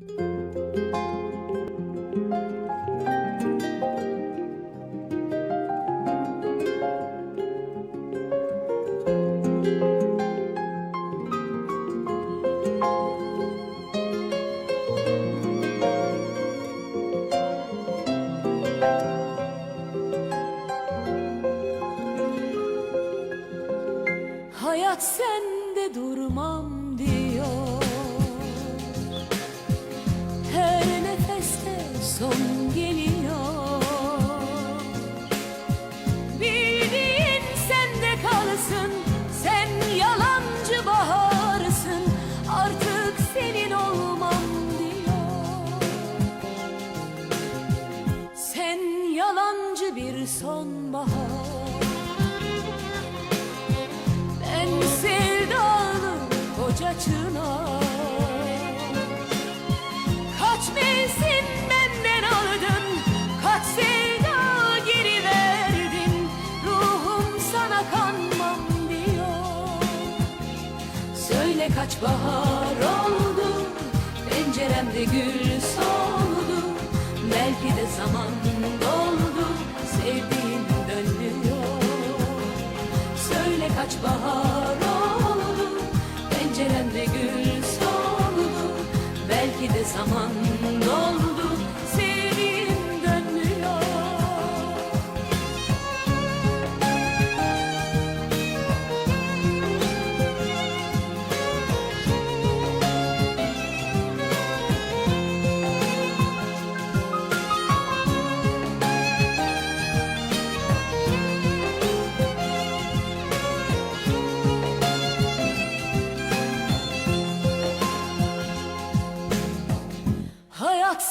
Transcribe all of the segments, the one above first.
Hayat sende durmam sonbahar. Ben sevdalı koca çınar. Kaç mevsim benden aldın Kaç sevda geri verdin. Ruhum sana kanmam diyor. Söyle kaç bahar oldu Penceremde gül soldu. Belki de zaman Kaç bahar oldu? Penceremde gül soldu Belki de zaman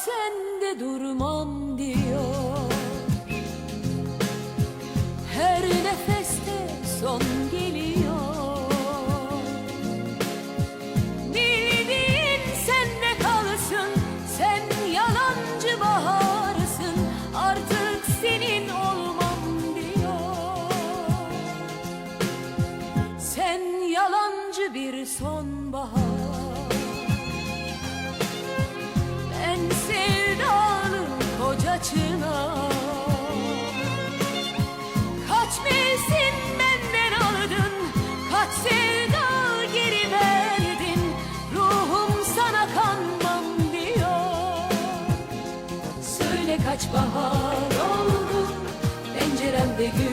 sende durmam diyor. Her nefeste koca çınar Kaç mevsim benden aldın Kaç sevda geri verdin. Ruhum sana kanmam diyor. Söyle kaç bahar oldu Penceremde gül